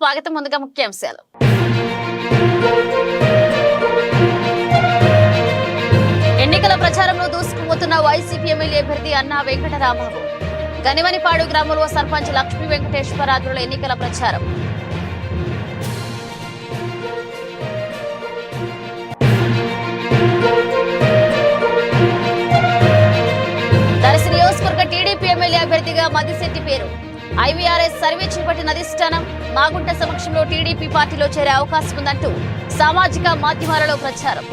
స్వాగతం ముందుగా ముఖ్యాంశాలు ఎన్నికల ప్రచారంలో దూసుకుపోతున్న వైసీపీ ఎమ్మెల్యే అభ్యర్థి అన్నా వెంకటరామారావు గనివనిపాడు గ్రామంలో సర్పంచ్ లక్ష్మీ వెంకటేశ్వర ఎన్నికల ప్రచారం దర్శి నియోజకవర్గ టీడీపీ ఎమ్మెల్యే అభ్యర్థిగా మదిశెట్టి పేరు ఐవీఆర్ఎస్ సర్వే చేపట్టిన అధిష్టానం మాగుంట సమక్షంలో టీడీపీ పార్టీలో చేరే అవకాశం ఉందంటూ సామాజిక మాధ్యమాలలో ప్రచారం.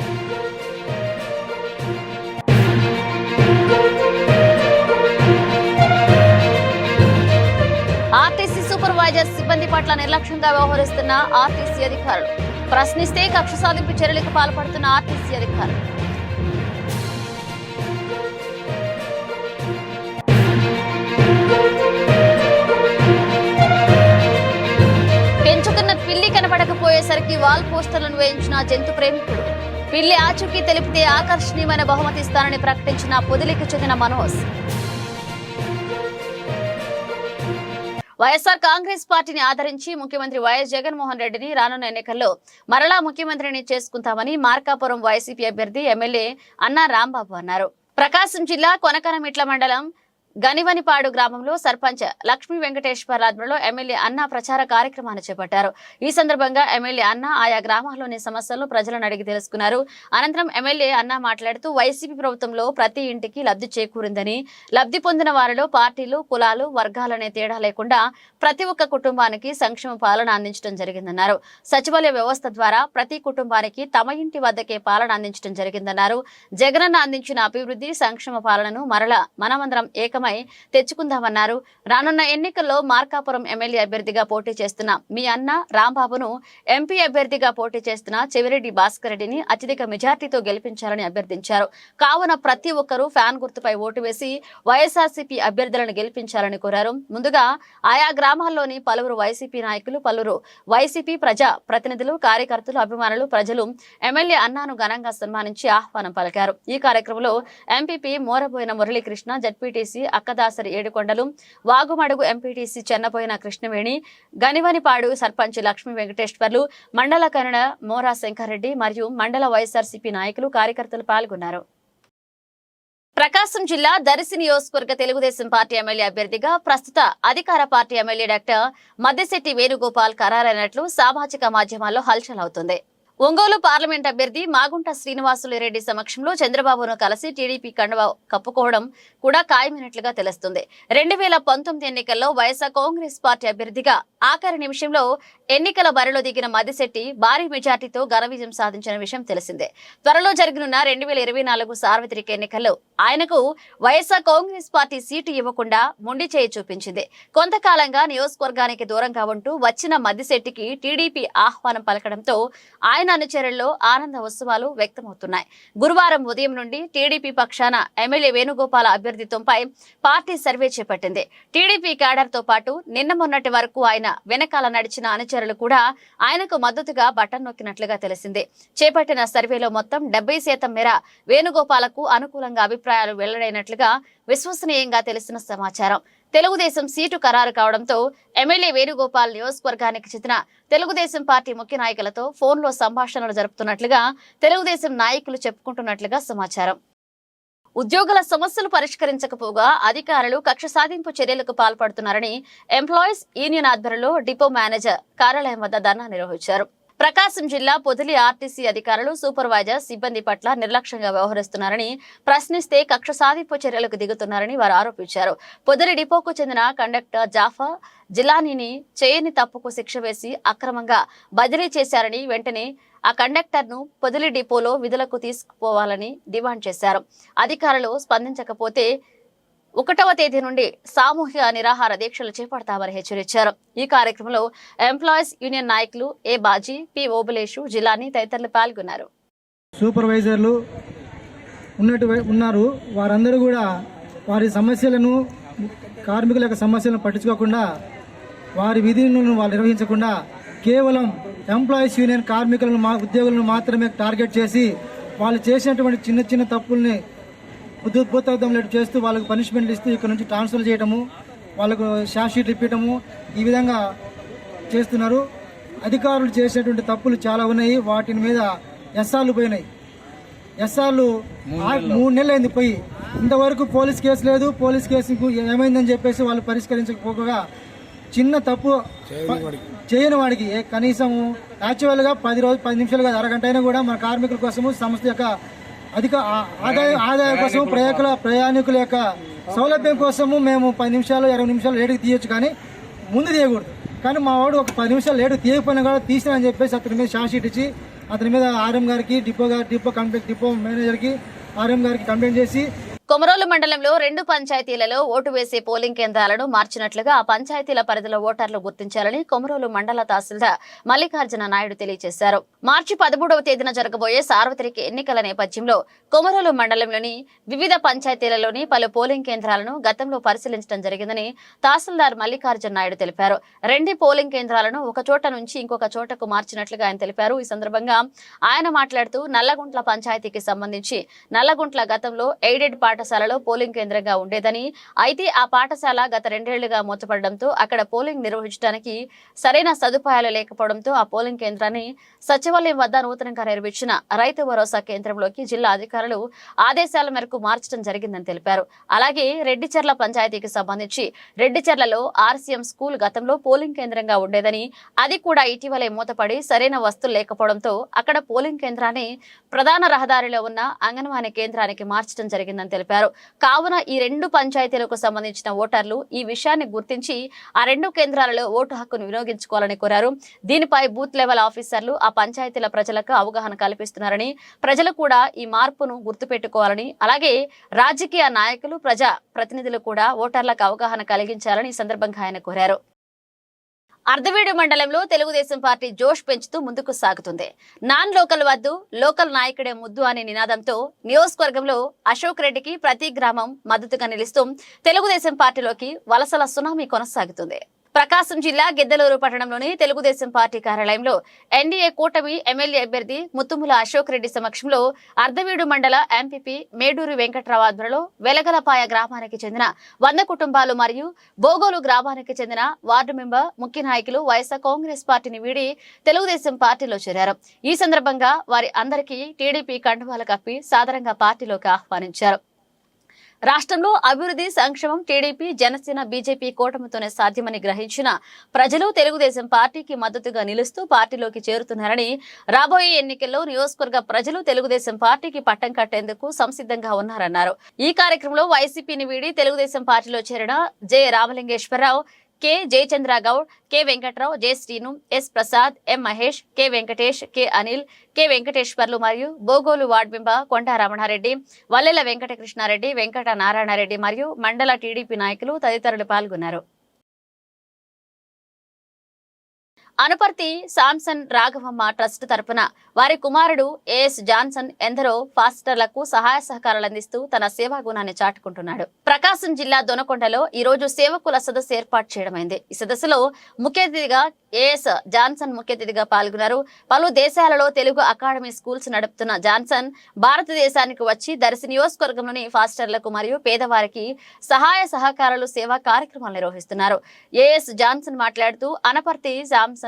ఆర్టీసీ సూపర్వైజర్ సిబ్బంది పట్ల నిర్లక్ష్యంగా వ్యవహరిస్తున్న ఆర్టీసీ అధికారులు. ప్రశ్నిస్తే కక్ష సాధింపు చర్యలకు పాల్పడుతున్న ఆర్టీసీ అధికారులు. వాల్ పోస్టర్లను వేయించిన జంతు ప్రేమికుడు. పిల్లి ఆచూకీ తెలిపితే ఆకర్షణీయమైన బహుమతి ఇస్తానని ప్రకటించిన పొదిలికి చెందిన మనోజ్. వైఎస్ఆర్ కాంగ్రెస్ పార్టీని ఆదరించి ముఖ్యమంత్రి వైఎస్ జగన్మోహన్ రెడ్డిని రానున్న ఎన్నికల్లో మరలా ముఖ్యమంత్రిని చేసుకుంటామని మార్కాపురం వైసీపీ అభ్యర్థి ఎమ్మెల్యే అన్నా రాంబాబు అన్నారు. ప్రకాశం జిల్లా కొనకనమిట్ల మండలం గనివనిపాడు గ్రామంలో సర్పంచ్ లక్ష్మీ వెంకటేశ్వర ఆధ్వర్యంలో ఎమ్మెల్యే అన్న ప్రచార కార్యక్రమాన్ని చేపట్టారు. ఈ సందర్భంగా ఎమ్మెల్యే అన్న ఆయా గ్రామాల్లోని సమస్యలను ప్రజలను అడిగి తెలుసుకున్నారు. అనంతరం ఎమ్మెల్యే అన్న మాట్లాడుతూ వైసీపీ ప్రభుత్వంలో ప్రతి ఇంటికి లబ్ధి చేకూరిందని లబ్ధి పొందిన వారిలో పార్టీలు కులాలు వర్గాలనే తేడా లేకుండా ప్రతి ఒక్క కుటుంబానికి సంక్షేమ పాలన అందించడం జరిగిందన్నారు. సచివాలయ వ్యవస్థ ద్వారా ప్రతి కుటుంబానికి తమ ఇంటి వద్దకే పాలన అందించడం జరిగిందన్నారు. జగనన్న అందించిన అభివృద్ధి సంక్షేమ పాలనను మరల మనమందరం ఏకమ తెచ్చుకుందామన్నారు. రానున్న ఎన్నికల్లో మార్కాపురం ఎమ్మెల్యే అభ్యర్థిగా పోటీ చేస్తున్న మీ అన్న రాంబాబును ఎంపీ అభ్యర్థిగా పోటీ చేస్తున్న చెవిరెడ్డి భాస్కర్ రెడ్డిని అత్యధిక మెజార్టీతో గెలిపించాలని అభ్యర్థించారు. కావున ప్రతి ఒక్కరూ ఫ్యాన్ గుర్తుపై ఓటు వేసి వైఎస్ఆర్సీపీ అభ్యర్థులను గెలిపించాలని కోరారు. ముందుగా ఆయా గ్రామాల్లోని పలువురు వైసీపీ నాయకులు పలువురు వైసీపీ ప్రజా ప్రతినిధులు కార్యకర్తలు అభిమానులు ప్రజలు ఎమ్మెల్యే అన్నాను ఘనంగా సన్మానించి ఆహ్వానం పలికారు. ఈ కార్యక్రమంలో MPP Moraboina Muralikrishna ZPTC Akkadasari Yedukondalu Vagumadugu MPTC Chennapoina Krishnaveni Ganivanipadu sarpanch Lakshmi Venkateswarlu మండల కన్నడ మోరా శంకర్రెడ్డి మరియు మండల వైఎస్ఆర్సీపీ నాయకులు కార్యకర్తలు పాల్గొన్నారు. ప్రకాశం జిల్లా దరిసి నియోజకవర్గ తెలుగుదేశం పార్టీ ఎమ్మెల్యే అభ్యర్థిగా ప్రస్తుత అధికార party MLA doctor Maddisetti Venugopal ఖరారైనట్లు సామాజిక మాధ్యమాల్లో హల్చల్ అవుతుంది. ఒంగోలు పార్లమెంట్ అభ్యర్థి మాగుంట శ్రీనివాసులు రెడ్డి సమక్షంలో చంద్రబాబును కలిసి టీడీపీ కండువా కప్పుకోవడం కూడా ఖాయమైనట్లుగా తెలుస్తుంది. రెండు వేల పంతొమ్మిది ఎన్నికల్లో వైఎస్ఆర్ కాంగ్రెస్ పార్టీ అభ్యర్థిగా ఆఖరి నిమిషంలో ఎన్నికల బరిలో దిగిన మద్దిశెట్టి భారీ మెజార్టీతో ఘన విజయం సాధించిన విషయం తెలిసిందే. త్వరలో జరగనున్న రెండు వేల ఇరవై నాలుగు సార్వత్రిక ఎన్నికల్లో ఆయనకు వైఎస్ఆర్ కాంగ్రెస్ పార్టీ సీటు ఇవ్వకుండా మొండి చేయి చూపించింది. కొంతకాలంగా నియోజకవర్గానికి దూరంగా ఉంటూ వచ్చిన మద్దిశెట్టికి టీడీపీ ఆహ్వానం పలకడంతో ఆయన అనుచరుల్లో ఆనంద ఉత్సవాలు వ్యక్తమవుతున్నాయి. గురువారం ఉదయం నుండి టీడీపీ పక్షాన ఎమ్మెల్యే వేణుగోపాల అభ్యర్థిత్వంపై పార్టీ సర్వే చేపట్టింది. టీడీపీ క్యాడర్తో పాటు నిన్న మొన్నటి వరకు ఆయన వెనకాల నడిచిన అనుచరులు కూడా ఆయనకు మద్దతుగా బటన్ నొక్కినట్లుగా తెలిసింది. చేపట్టిన సర్వేలో మొత్తం డెబ్బై శాతం మేర వేణుగోపాలకు అనుకూలంగా అభిప్రాయాలు వెల్లడైనట్లుగా విశ్వసనీయంగా తెలిసిన సమాచారం. తెలుగుదేశం సీటు ఖరారు కావడంతో ఎమ్మెల్యే వేణుగోపాల్ నియోజకవర్గానికి చెందిన తెలుగుదేశం పార్టీ ముఖ్య నాయకులతో ఫోన్లో సంభాషణలు జరుపుతున్నట్లుగా తెలుగుదేశం నాయకులు చెప్పుకుంటున్నట్లుగా సమాచారం. ఉద్యోగుల సమస్యలు పరిష్కరించకపోగా అధికారులు కక్ష సాధింపు చర్యలకు పాల్పడుతున్నారని ఎంప్లాయీస్ యూనియన్ ఆధ్వర్యంలో డిపో మేనేజర్ కార్యాలయం వద్ద ధర్నా నిర్వహించారు. ప్రకాశం జిల్లా పొదిలి ఆర్టీసీ అధికారులు సూపర్వైజర్ సిబ్బంది పట్ల నిర్లక్ష్యంగా వ్యవహరిస్తున్నారని ప్రశ్నిస్తే కక్ష సాధింపు చర్యలకు దిగుతున్నారని వారు ఆరోపించారు. పొదిలి డిపోకు చెందిన కండక్టర్ జాఫా జిలానీని చేయని తప్పుకు శిక్ష వేసి అక్రమంగా బదిలీ చేశారని వెంటనే ఆ కండక్టర్ను పొదిలి డిపోలో విధులకు తీసుకుపోవాలని డిమాండ్ చేశారు. అధికారులు స్పందించకపోతే ఒకటవ తేదీ నుండి సామూహిక నిరాహార దీక్షలు చేపడతామని హెచ్చరించారు. ఈ కార్యక్రమంలో ఎంప్లాయీస్ యూనియన్ నాయకులు ఏ బాజీ పి ఓబులేషు జిలాని తదితరులు పాల్గొన్నారు. సూపర్వైజర్లు ఉన్నట్టు ఉన్నారు. వారందరూ కూడా వారి సమస్యలను కార్మికుల యొక్క సమస్యలను పట్టించుకోకుండా వారి విధులను వాళ్ళు నిర్వహించకుండా కేవలం ఎంప్లాయీస్ యూనియన్ కార్మికులను మా ఉద్యోగులను మాత్రమే టార్గెట్ చేసి వాళ్ళు చేసినటువంటి చిన్న చిన్న తప్పుల్ని ఉద్యోగం చేస్తూ వాళ్ళకు పనిష్మెంట్లు ఇస్తూ ఇక్కడ నుంచి ట్రాన్స్ఫర్ చేయడము వాళ్ళకు షార్ట్ షీట్లు ఇప్పటము ఈ విధంగా చేస్తున్నారు. అధికారులు చేసేటువంటి తప్పులు చాలా ఉన్నాయి. వాటి మీద ఎస్ఆర్లు పోయినాయి. ఎస్ఆర్లు మూడు నెలలు. అయింది పోయి. ఇంతవరకు పోలీస్ కేసు లేదు. పోలీస్ కేసు ఏమైందని చెప్పేసి వాళ్ళు పరిష్కరించకపోగా చిన్న తప్పు చేయని వాడికి. కనీసం యాక్చువల్గా పది రోజు పది నిమిషాలు కాదు అరగంట అయినా కూడా మన కార్మికుల కోసము సంస్థ యొక్క అధిక ఆదాయ ఆదాయం కోసం ప్రయాకుల ప్రయాణికుల యొక్క సౌలభ్యం కోసము మేము పది నిమిషాలు ఇరవై నిమిషాలు లేటుకి తీయొచ్చు కానీ ముందు తీయకూడదు. కానీ మా వాడు ఒక పది నిమిషాలు లేటు తీయకపోయినా కూడా తీసినా అని చెప్పేసి అతని మీద షార్ట్ షీట్ ఇచ్చి అతని మీద ఆర్ఎం గారికి డిపో గారి డిపో కంప్లైంట్ డిపో మేనేజర్కి ఆర్ఎం గారికి కంప్లైంట్ చేసి కొమరోలు మండలంలో రెండు పంచాయతీలలో ఓటు వేసే పోలింగ్ కేంద్రాలను మార్చినట్లుగా ఆ పంచాయతీల పరిధిలో ఓటర్లు గుర్తించాలని కొమరోలు మండల తహసీల్దార్ మల్లికార్జున నాయుడు తెలియజేశారు. మార్చి పదమూడవ తేదీన జరగబోయే సార్వత్రిక ఎన్నికల నేపథ్యంలో కొమరోలు మండలంలోని వివిధ పంచాయతీలలోని పలు పోలింగ్ కేంద్రాలను గతంలో పరిశీలించడం జరిగిందని తహసీల్దార్ మల్లికార్జున నాయుడు తెలిపారు. రెండు పోలింగ్ కేంద్రాలను ఒక చోట నుంచి ఇంకొక చోటకు మార్చినట్లుగా ఆయన తెలిపారు. ఈ సందర్భంగా ఆయన మాట్లాడుతూ నల్లగుంట్ల పంచాయతీకి సంబంధించి నల్లగుంట్ల గతంలో ఎయిడెడ్ పాఠశాలలో పోలింగ్ కేంద్రంగా ఉండేదని. అయితే ఆ పాఠశాల గత రెండేళ్ళుగా మూతపడడంతో అక్కడ పోలింగ్ నిర్వహించడానికి సరైన సదుపాయాలు లేకపోవడంతో ఆ పోలింగ్ కేంద్రాన్ని సచివాలయం వద్ద నూతనంగా నిర్మించిన రైతు భరోసా కేంద్రంలోకి జిల్లా అధికారులు ఆదేశాల మేరకు మార్చడం జరిగిందని తెలిపారు. అలాగే రెడ్డిచెర్ల పంచాయతీకి సంబంధించి రెడ్డిచెర్లలో ఆర్సీఎం స్కూల్ గతంలో పోలింగ్ కేంద్రంగా ఉండేదని అది కూడా ఇటీవలే మూతపడి సరైన వస్తువులు లేకపోవడంతో అక్కడ పోలింగ్ కేంద్రాన్ని ప్రధాన రహదారిలో ఉన్న అంగన్వాడీ కేంద్రానికి మార్చడం జరిగిందని తెలిపారు. కావున ఈ రెండు పంచాయతీలకు సంబంధించిన ఓటర్లు ఈ విషయాన్ని గుర్తించి ఆ రెండు కేంద్రాలలో ఓటు హక్కును వినియోగించుకోవాలని కోరారు. దీనిపై బూత్ లెవెల్ ఆఫీసర్లు ఆ పంచాయతీల ప్రజలకు అవగాహన కల్పిస్తున్నారని ప్రజలు కూడా ఈ మార్పును గుర్తుపెట్టుకోవాలని అలాగే రాజకీయ నాయకులు ప్రజా ప్రతినిధులు కూడా ఓటర్లకు అవగాహన కలిగించాలని ఈ సందర్భంగా ఆయన కోరారు. అర్ధవీడు మండలంలో తెలుగుదేశం పార్టీ జోష్ పెంచుతూ ముందుకు సాగుతుంది. నాన్ లోకల్ వద్దు లోకల్ నాయకుడే ముద్దు అనే నినాదంతో నియోజకవర్గంలో అశోక్ రెడ్డికి ప్రతి గ్రామం మద్దతుగా నిలుస్తూ తెలుగుదేశం పార్టీలోకి వలసల సునామీ కొనసాగుతుంది. ప్రకాశం జిల్లా గిద్దలూరు పట్టణంలోని తెలుగుదేశం పార్టీ కార్యాలయంలో ఎన్డీఏ కూటమి ఎమ్మెల్యే అభ్యర్థి ముత్తుముల అశోక్ రెడ్డి సమక్షంలో అర్ధవీడు మండల ఎంపీపీ మేడూరు వెంకట్రావు ఆధ్వర్యంలో వెలగలపాయ గ్రామానికి చెందిన వంద కుటుంబాలు మరియు బోగోలు గ్రామానికి చెందిన వార్డు మెంబర్ ముఖ్య నాయకులు వైఎస్ఆర్ కాంగ్రెస్ పార్టీని వీడి తెలుగుదేశం పార్టీలో చేరారు. ఈ సందర్భంగా వారి అందరికీ టీడీపీ కండువాలు కప్పి సాధారణంగా పార్టీలోకి ఆహ్వానించారు. రాష్ట్రంలో అభివృద్ధి సంక్షేమం టీడీపీ జనసేన బీజేపీ కూటమితోనే సాధ్యమని గ్రహించిన ప్రజలు తెలుగుదేశం పార్టీకి మద్దతుగా నిలుస్తూ పార్టీలోకి చేరుతున్నారని రాబోయే ఎన్నికల్లో నియోజకవర్గ ప్రజలు తెలుగుదేశం పార్టీకి పట్టం కట్టేందుకు సంసిద్ధంగా ఉన్నారన్నారు. ఈ కార్యక్రమంలో వైసీపీని వీడి తెలుగుదేశం పార్టీలో చేరిన J. Ramalingeswararao K Jayachandra Goud K Venkatrao J Srinu S Prasad M Mahesh K Venkatesh K Anil K Venkateswarlu మరియు బోగోలు వార్డు మెంబర్ కొండ రమణారెడ్డి వల్లెల వెంకటకృష్ణారెడ్డి వెంకట నారాయణరెడ్డి మరియు మండల టీడీపీ నాయకులు తదితరులు పాల్గొన్నారు. అనుపర్తి సామ్సన్ రాఘవమ్మ ట్రస్ట్ తరపున వారి కుమారుడు ఏఎస్ జాన్సన్ ఎందరో ఫాస్టర్లకు సహాయ సహకారాలు అందిస్తూ తన సేవా గుణాన్ని చాటుకుంటున్నాడు. ప్రకాశం జిల్లా దొనకొండలో ఈ రోజు సేవకుల సదస్సు ఏర్పాటు చేయడమైంది. ఈ సదస్సులో ముఖ్య అతిథిగా ఏఎస్ జాన్సన్ ముఖ్య అతిథిగా పాల్గొన్నారు. పలు దేశాలలో తెలుగు అకాడమీ స్కూల్స్ నడుపుతున్న జాన్సన్ భారతదేశానికి వచ్చి దర్శి నియోజకవర్గంలోని ఫాస్టర్లకు మరియు పేదవారికి సహాయ సహకారాలు సేవా కార్యక్రమాలు నిర్వహిస్తున్నారు. ఏఎస్ జాన్సన్ మాట్లాడుతూ అనపర్తి శాంసన్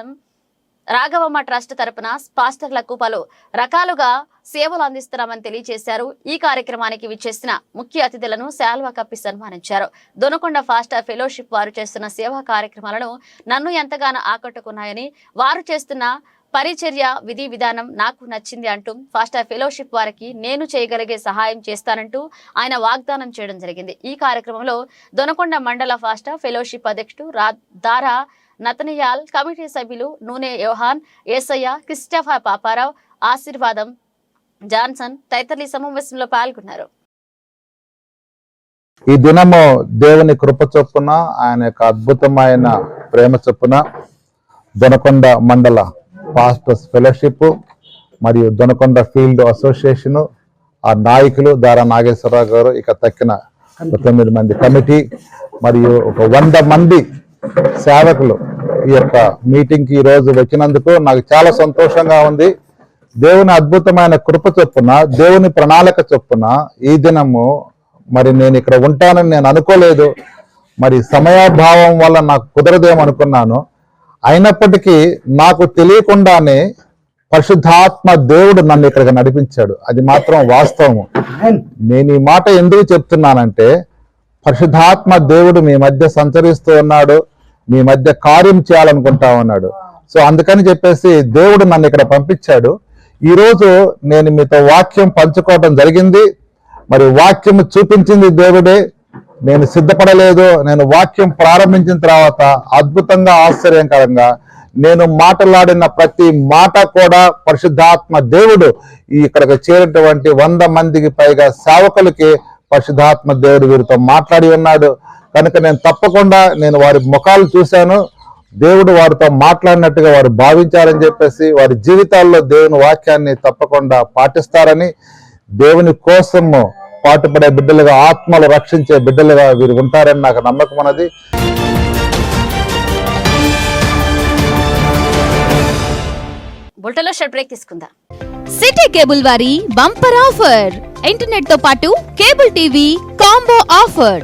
రాఘవమ్మ ట్రస్ట్ తరపున పాస్టర్లకు పలు రకాలుగా సేవలు అందిస్తున్నామని తెలియజేశారు. ఈ కార్యక్రమానికి విచ్చేసిన ముఖ్య అతిథులను శాల్వా కప్పి సన్మానించారు. దొనకొండ ఫాస్టర్ ఫెలోషిప్ వారు చేస్తున్న సేవా కార్యక్రమాలను నన్ను ఎంతగానో ఆకట్టుకున్నాయని వారు చేస్తున్న పరిచర్య విధి విధానం నాకు నచ్చింది అంటూ ఫాస్టర్ ఫెలోషిప్ వారికి నేను చేయగలిగే సహాయం చేస్తానంటూ ఆయన వాగ్దానం చేయడం జరిగింది. ఈ కార్యక్రమంలో దొనకొండ మండల ఫాస్టర్ ఫెలోషిప్ అధ్యక్షుడు రా దారా నతనియాల్ కమిటీ సభ్యులు నూనె యోహాన్ ఏసయ్య క్రిస్టఫా పాపారావు ఆశీర్వాదం జాన్సన్ తదితరులు ఈ సమావేశంలో పాల్గొన్నారు. ఈ దినము దేవుని కృప చొప్పున ఆయన యొక్క అద్భుతమైన ప్రేమ చొప్పున దొనకొండ మండల పాస్టర్స్ ఫెలోషిప్ మరియు దొనకొండ ఫీల్డ్ అసోసియేషన్ ఆ నాయకులు దారా నాగేశ్వరరావు గారు ఇక తక్కిన తొమ్మిది మంది కమిటీ మరియు ఒక వంద మంది సేవకులు ఈ యొక్క మీటింగ్కి ఈ రోజు వచ్చినందుకు నాకు చాలా సంతోషంగా ఉంది. దేవుని అద్భుతమైన కృప చొప్పున దేవుని ప్రణాళిక చొప్పున ఈ దినము మరి నేను ఇక్కడ ఉంటానని నేను అనుకోలేదు. మరి సమయాభావం వల్ల నాకు కుదరదేమో అనుకున్నాను. అయినప్పటికీ నాకు తెలియకుండానే పరిశుద్ధాత్మ దేవుడు నన్ను ఇక్కడికి నడిపించాడు. అది మాత్రం వాస్తవము. నేను ఈ మాట ఎందుకు చెప్తున్నానంటే పరిశుద్ధాత్మ దేవుడు మీ మధ్య సంచరిస్తూ ఉన్నాడు. మీ మధ్య కార్యం చేయాలనుకుంటా ఉన్నాడు. సో అందుకని చెప్పేసి దేవుడు నన్ను ఇక్కడ పంపించాడు. ఈ రోజు నేను మీతో వాక్యం పంచుకోవడం జరిగింది. మరి వాక్యం చూపించింది దేవుడే. నేను సిద్ధపడలేదు. నేను వాక్యం ప్రారంభించిన తర్వాత అద్భుతంగా ఆశ్చర్యకరంగా నేను మాట్లాడిన ప్రతి మాట కూడా పరిశుద్ధాత్మ దేవుడు ఇక్కడికి చేరినటువంటి వంద మందికి పైగా సేవకులకి పరిశుద్ధాత్మ దేవుడు వీరితో మాట్లాడి ఉన్నాడు. కనుక నేను తప్పకుండా నేను వారి ముఖాలు చూశాను. దేవుడు వారితో మాట్లాడినట్టుగా వారు భావించారని చెప్పేసి వారి జీవితాల్లో దేవుని వాక్యాన్ని తప్పకుండా పాటిస్తారని దేవుని కోసము పాటుపడే బిడ్డలుగా ఆత్మలు రక్షించే బిడ్డలుగా వీరు ఉంటారని నాకు నమ్మకం బ్రేక్ తీసుకుందాం. సిటీ కేబుల్ వారి బంపర్ ఆఫర్. ఇంటర్నెట్తో పాటు cable TV combo offer.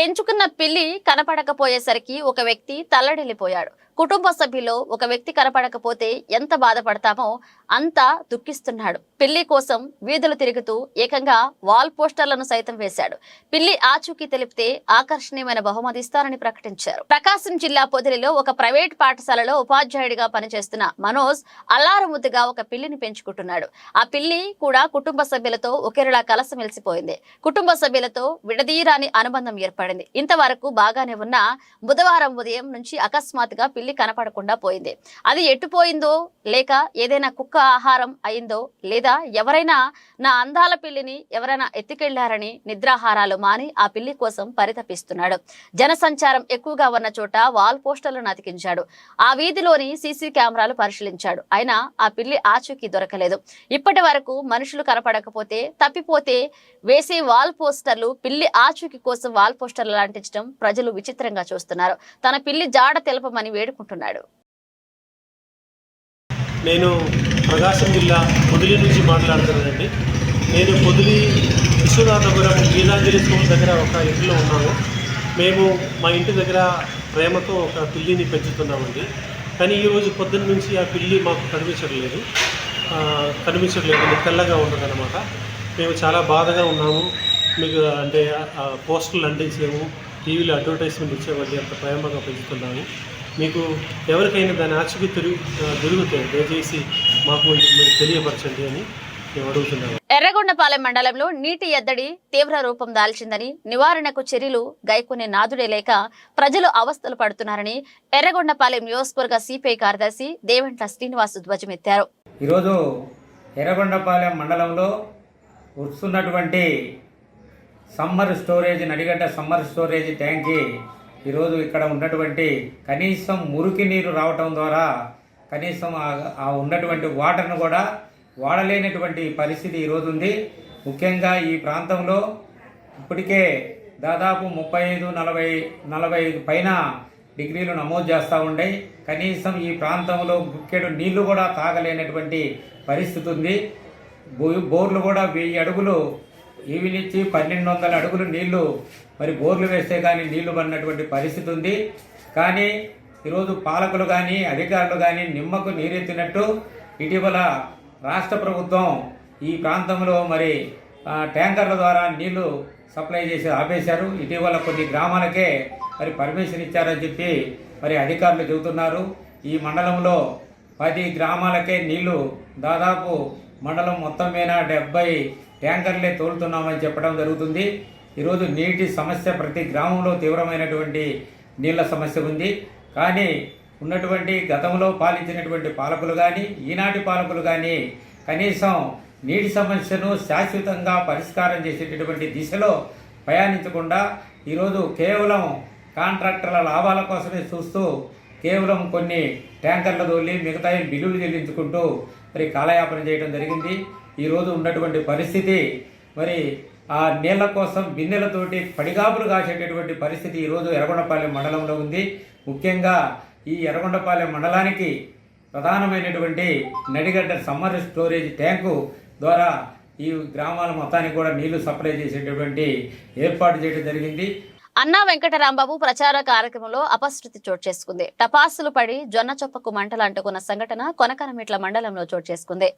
పెంచుకున్న పిల్లి కనపడకపోయేసరికి ఒక వ్యక్తి తల్లడిల్లిపోయాడు. కుటుంబ సభ్యులు ఒక వ్యక్తి కనపడకపోతే ఎంత బాధపడతామో అంతా దుఃఖిస్తున్నాడు. పిల్లి కోసం వీధులు తిరుగుతూ ఏకంగా వాల్ పోస్టర్లను సైతం వేశాడు. పిల్లి ఆచూకీ తెలిపితే ఆకర్షణీయమైన బహుమతి ఇస్తారని ప్రకటించారు. ప్రకాశం జిల్లా పొదిలిలో ఒక ప్రైవేట్ పాఠశాలలో ఉపాధ్యాయుడిగా పనిచేస్తున్న మనోజ్ అల్లారముద్దుగా ఒక పిల్లిని పెంచుకుంటున్నాడు. ఆ పిల్లి కూడా కుటుంబ సభ్యులతో ఒకేలా కలసమెలిసిపోయింది కుటుంబ సభ్యులతో విడదీరాని అనుబంధం ఏర్పడింది. ఇంతవరకు బాగానే ఉన్న బుధవారం ఉదయం నుంచి అకస్మాత్తుగా పిల్లి కనపడకుండా పోయింది. అది ఎట్టుపోయిందో లేక ఏదైనా కుక్క ఆహారం అయిందో లేదా ఎవరైనా నా అందాల పిల్లిని ఎవరైనా ఎత్తుకెళ్ళారని నిద్రాహారాలు మాని ఆ పిల్లి కోసం పరితపిస్తున్నాడు. జనసంచారం ఎక్కువగా ఉన్న చోట వాల్ పోస్టర్లను అతికించాడు. ఆ వీధిలోని సీసీ కెమెరాలు పరిశీలించాడు. అయినా ఆ పిల్లి ఆచూకీ దొరకలేదు. ఇప్పటి వరకు మనుషులు కనపడకపోతే తప్పిపోతే వేసే వాల్ పోస్టర్లు పిల్లి ఆచూకీ కోసం వాల్ పోస్టర్లు లాంటించడం ప్రజలు విచిత్రంగా చూస్తున్నారు. తన పిల్లి జాడ తెలపమని పేర్కొంటున్నాడు. నేను ప్రకాశం జిల్లా పొదిలి నుంచి మాట్లాడుతున్నానండి. నేను పొదిలి విశ్వనాథపురం గీతాంజలి స్కూల్ దగ్గర ఒక ఇంట్లో ఉన్నాను. మేము మా ఇంటి దగ్గర ప్రేమతో ఒక పిల్లిని పెంచుతున్నామండి. కానీ ఈరోజు పొద్దున్న నుంచి ఆ పిల్లి మాకు కనిపించట్లేదు కనిపించట్లేదు తెల్లగా ఉన్నదన్నమాట మేము చాలా బాధగా ఉన్నాము. మీకు అంటే పోస్టర్లు పోస్టులు అంటించాము టీవీలో అడ్వర్టైజ్మెంట్ ఇచ్చేవాళ్ళు అంత ప్రేమగా పెంచుతున్నాము. మీకు ఎవరికైనా దాని ఆచూకీ తిరుగు దొరికితే దయచేసి మాకు మీరు తెలియపరచండి అని మేము అడుగుతున్నాము. ఎర్రగొండపాలెం మండలంలో నీటి ఎద్దడి తీవ్ర రూపం దాల్చిందని నివారణకు చర్యలు గైకొనే నాదుడే లేక ప్రజలు అవస్థలు పడుతున్నారని ఎర్రగొండపాలెం నియోజకవర్గ సిపిఐ కార్యదర్శి దేవంట్ల శ్రీనివాసు ధ్వజమెత్తారు. ఈరోజు ఎర్రగొండపాలెం మండలంలో వస్తున్నటువంటి summer storage Nadigadda summer storage ట్యాంక్కి ఈరోజు ఇక్కడ ఉన్నటువంటి కనీసం మురికి నీరు రావటం ద్వారా కనీసం ఆ- ఉన్నటువంటి వాటర్ను కూడా వాడలేనటువంటి పరిస్థితి ఈరోజు ఉంది. ముఖ్యంగా ఈ ప్రాంతంలో ఇప్పటికే దాదాపు ముప్పై ఐదు నలభై నలభై పైన డిగ్రీలు నమోదు చేస్తూ ఉండే కనీసం ఈ ప్రాంతంలో గుక్కెడు నీళ్ళు కూడా తాగలేనటువంటి పరిస్థితి ఉంది. బో- బోర్లు కూడా వెయ్యి అడుగులు ఈవినిచ్చి పన్నెండు వందల అడుగులు నీళ్ళు మరి బోర్లు వేస్తే కానీ నీళ్ళు పడినటువంటి పరిస్థితి ఉంది. కానీ ఈరోజు పాలకులు కానీ అధికారులు కానీ నిమ్మకు నీరెత్తినట్టు ఇటీవల రాష్ట్ర ప్రభుత్వం ఈ ప్రాంతంలో మరి ట్యాంకర్ల ద్వారా నీళ్ళు సప్లై చేసి ఆపేశారు. ఇటీవల కొన్ని గ్రామాలకే మరి పర్మిషన్ ఇచ్చారని చెప్పి మరి అధికారులు చెబుతున్నారు. ఈ మండలంలో పది గ్రామాలకే నీళ్ళు దాదాపు మండలం మొత్తం మీద డెబ్బై ట్యాంకర్లే తోలుతున్నామని చెప్పడం జరుగుతుంది. ఈరోజు నీటి సమస్య ప్రతి గ్రామంలో తీవ్రమైనటువంటి నీళ్ళ సమస్య ఉంది. కానీ ఉన్నటువంటి గతంలో పాలించినటువంటి పాలకులు కానీ ఈనాటి పాలకులు కానీ కనీసం నీటి సమస్యను శాశ్వతంగా పరిష్కారం చేసేటటువంటి దిశలో ప్రయాణించకుండా ఈరోజు కేవలం కాంట్రాక్టర్ల లాభాల కోసమే చూస్తూ కేవలం కొన్ని ట్యాంకర్ల తోలి మిగతా బిల్లులు చెల్లించుకుంటూ మరి కాలయాపన చేయడం జరిగింది. ఈరోజు ఉన్నటువంటి పరిస్థితి మరి ఆ నీళ్ళ కోసం బిన్నెలతోటి పడిగాపులు కాసేటటువంటి పరిస్థితి ఈరోజు ఎర్రగొండపాలెం మండలంలో ఉంది. ముఖ్యంగా ఈ ఎర్రగొండపాలెం మండలానికి ప్రధానమైనటువంటి నడిగడ్డ సమ్మర్ స్టోరేజ్ ట్యాంకు ద్వారా ఈ గ్రామాల మొత్తానికి కూడా నీళ్ళు సప్లై చేసేటటువంటి ఏర్పాటు చేయడం జరిగింది. అన్నా వెంకటరాంబాబు ప్రచార కార్యక్రమంలో అపశృతి చోటు చేసుకుంది. టపాసులు పడి జొన్న చొప్పకు మంటలు అంటుకున్న సంఘటన కొనకనమిట్ల మండలంలో చోటు చేసుకుంది.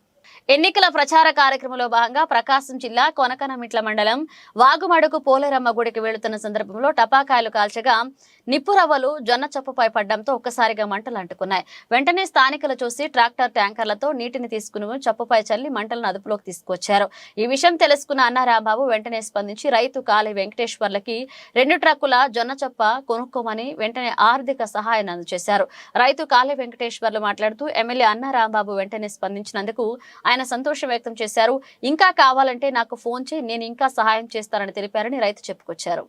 ఎన్నికల ప్రచార కార్యక్రమంలో భాగంగా ప్రకాశం జిల్లా కొనకనమిట్ల మండలం వాగుమడుగు పోలేరమ్మ గుడికి వెళుతున్న సందర్భంలో టపాకాయలు కాల్చగా నిప్పురవ్వలు జొన్న చొప్పపై పడ్డంతో ఒక్కసారిగా మంటలు అంటుకున్నాయి. వెంటనే స్థానికులు చూసి ట్రాక్టర్ ట్యాంకర్లతో నీటిని తీసుకుని చెప్పుపై చల్లి మంటలను అదుపులోకి తీసుకొచ్చారు. ఈ విషయం తెలుసుకున్న అన్న రాంబాబు వెంటనే స్పందించి రైతు కాళీ వెంకటేశ్వర్లకి రెండు ట్రక్కుల జొన్న చొప్ప కొనుక్కోమని వెంటనే ఆర్థిక సహాయాన్ని అందజేశారు రైతు కాళీ వెంకటేశ్వర్లు మాట్లాడుతూ ఎమ్మెల్యే అన్న రాంబాబు వెంటనే స్పందించినందుకు ఆయన సంతోషం వ్యక్తం చేశారు. ఇంకా కావాలంటే నాకు ఫోన్ చేయి నేను ఇంకా సహాయం చేస్తానని తెలిపారని రైతు చెప్పుకొచ్చారు.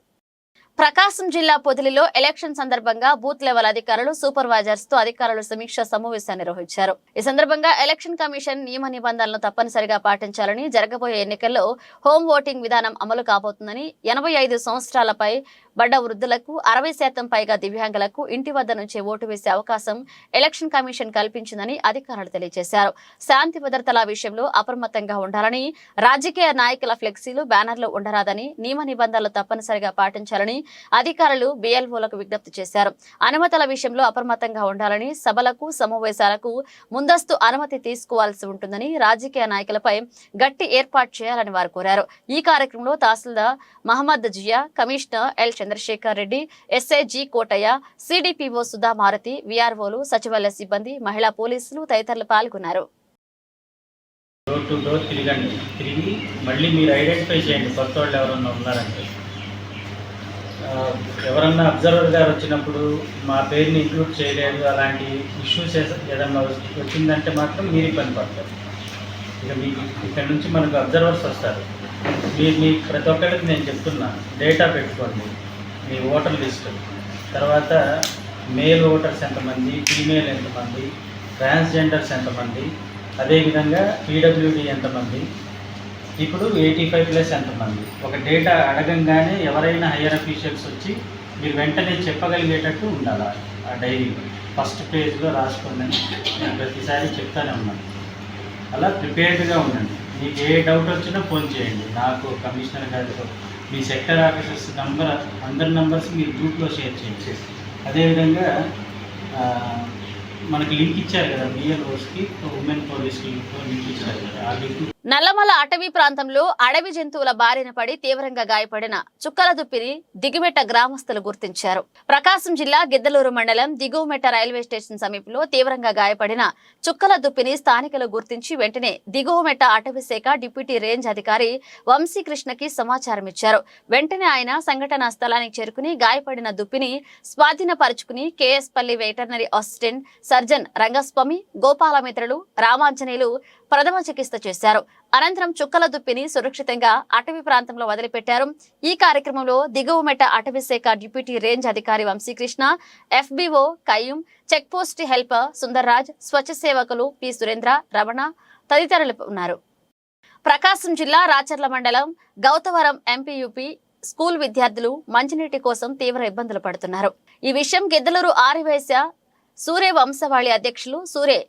ప్రకాశం జిల్లా పొదిలిలో ఎలక్షన్ సందర్భంగా బూత్ లెవెల్ అధికారులు సూపర్వైజర్స్తో అధికారులు సమీక్ష సమావేశాన్ని నిర్వహించారు. ఈ సందర్భంగా ఎలక్షన్ కమిషన్ నియమ నిబంధనలను తప్పనిసరిగా పాటించాలని జరగబోయే ఎన్నికల్లో హోమ్ ఓటింగ్ విధానం అమలు కాబోతుందని ఎనభై ఐదు సంవత్సరాలపై బడ్డ వృద్ధులకు అరవై శాతం పైగా దివ్యాంగులకు ఇంటి వద్ద నుంచే ఓటు వేసే అవకాశం ఎలక్షన్ కమిషన్ కల్పించిందని అధికారులు తెలియజేశారు. శాంతి భద్రతల విషయంలో అప్రమత్తంగా ఉండాలని రాజకీయ నాయకుల ఫ్లెక్సీలు బ్యానర్లు ఉండరాదని నియమ నిబంధనలు తప్పనిసరిగా పాటించాలని అధికారులు బిఎల్ఓలకు విజ్ఞప్తి చేశారు. అనుమతుల విషయంలో అప్రమత్తంగా ఉండాలని సభలకు సమావేశాలకు ముందస్తు అనుమతి తీసుకోవాల్సి ఉంటుందని రాజకీయ నాయకులపై గట్టి ఏర్పాటు చేయాలని వారు కోరారు. ఈ కార్యక్రమంలో తహసీల్దార్ Mohammed Zia commissioner L Chandrasekhar Reddy SI G Kotaiah CDPO Sudhamarathi విఆర్ఓలు సచివాలయ సిబ్బంది మహిళా పోలీసులు తదితరులు పాల్గొన్నారు. డోర్ టు డోర్ తిరగండి. తిరిగి మళ్ళీ మీరు ఐడెంటిఫై చేయండి. కొత్త వాళ్ళు ఎవరన్నా ఉన్నారంటే. ఎవరన్నా అబ్జర్వర్ గారు వచ్చినప్పుడు మా పేరుని ఇంక్లూడ్ చేయలేదు అలాంటి ఇష్యూస్ ఏదన్నా వచ్చిందంటే మాత్రం మీరు ఇబ్బంది పడతారు. ఇక మీకు ఇక్కడ నుంచి మనకు అబ్జర్వర్స్ వస్తారు. మీరు మీ ప్రతి ఒక్కరికి నేను చెప్తున్నా డేటా పెట్టుకోండి. మీ ఓటర్ లిస్ట్. తర్వాత మేల్ ఓటర్స్ ఎంతమంది ఫీమేల్ ఎంతమంది ట్రాన్స్జెండర్స్ ఎంతమంది అదేవిధంగా పీడబ్ల్యూడి ఎంతమంది ఇప్పుడు ఎయిటీ ఫైవ్ ప్లస్ ఎంతమంది. ఒక డేటా అడగంగానే ఎవరైనా హయ్యర్ అఫీషియల్స్ వచ్చి మీరు వెంటనే చెప్పగలిగేటట్టు ఉండాలి ఆ డైరీ? ఫస్ట్ పేజ్లో రాసుకోండి. నేను ప్రతిసారి చెప్తానే ఉన్నాను. అలా ప్రిపేర్డ్గా ఉండండి. మీకు ఏ డౌట్ వచ్చినా ఫోన్ చేయండి. నాకు కమిషనర్ గారితో మీ సెక్టర్ ఆఫీసర్స్ నంబర్ అందరి నంబర్స్ మీరు గ్రూప్లో షేర్ చేయండి. అదేవిధంగా మనకి లింక్ ఇచ్చారు కదా బిఎల్ఓస్కి ఉమెన్ పోలీస్కి లింక్ ఇచ్చారు కదా ఆ లింక్ నల్లమల అటవీ ప్రాంతంలో అడవి జంతువుల బారిన పడి తీవ్రంగా గాయపడిన చుక్కల దుప్పిని దిగుమెట్ట గ్రామస్తులు గుర్తించారు. ప్రకాశం జిల్లా గిద్దలూరు మండలం దిగువమెట్ట రైల్వే స్టేషన్ సమీపంలో తీవ్రంగా గాయపడిన చుక్కల దుప్పిని స్థానికులు గుర్తించి వెంటనే దిగువమెట్ట అటవీ శాఖ డిప్యూటీ రేంజ్ అధికారి వంశీకృష్ణకి సమాచారం ఇచ్చారు. వెంటనే ఆయన సంఘటనా స్థలానికి చేరుకుని గాయపడిన దుప్పిని స్వాధీనపరుచుకుని KS Palli veterinary assistant surgeon Rangaswamy గోపాలమిత్రులు Ramanjaneyulu ప్రథమ చికిత్స చేశారు. అనంతరం చుక్కల దుప్పిని సురక్షితంగా అటవీ ప్రాంతంలో వదిలిపెట్టారు. ఈ కార్యక్రమంలో దిగువమెట అటవీ శాఖ డిప్యూటీ రేంజ్ అధికారి Vamsikrishna FBO Kayyum checkpost helper Sundarraj స్వచ్ఛ సేవకులు పి. సురేంద్ర రమణ తదితరులు ఉన్నారు. ప్రకాశం జిల్లా రాచర్ల మండలం గౌతవరం ఎంపీయూపీ స్కూల్ విద్యార్థులు మంచినీటి కోసం తీవ్ర ఇబ్బందులు పడుతున్నారు. ఈ విషయం గిద్దలూరు ఆరివేశ సూర్య వంశవాళి అధ్యక్షులు సూరే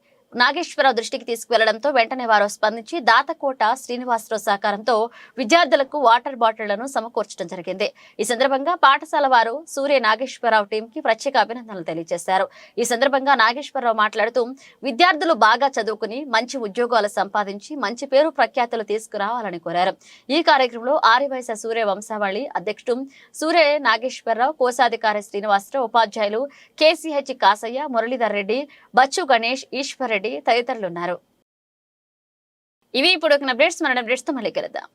నాగేశ్వరరావు దృష్టికి తీసుకువెళ్ళడంతో వెంటనే వారు స్పందించి దాతకోట శ్రీనివాసరావు సహకారంతో విద్యార్థులకు వాటర్ బాటిళ్ళను సమకూర్చడం జరిగింది. ఈ సందర్భంగా పాఠశాల వారు సూర్య నాగేశ్వరరావు టీంకి ప్రత్యేక అభినందనలు తెలియజేశారు. ఈ సందర్భంగా నాగేశ్వరరావు మాట్లాడుతూ విద్యార్థులు బాగా చదువుకుని మంచి ఉద్యోగాలు సంపాదించి మంచి పేరు ప్రఖ్యాతులు తీసుకురావాలని కోరారు. ఈ కార్యక్రమంలో ఆర్యవైస సూర్య వంశావళి అధ్యక్షుడు సూర్య నాగేశ్వరరావు కోశాధికారి శ్రీనివాసరావు ఉపాధ్యాయులు K C H Kasayya Muralidhar Reddy Bachchu Ganesh Eshwar Reddy Reddy తదితరులు ఉన్నారు. ఇవి ఇప్పుడు ఒక అప్డేట్స్ మన అప్డేట్స్తో మళ్ళీ కలుద్దాం.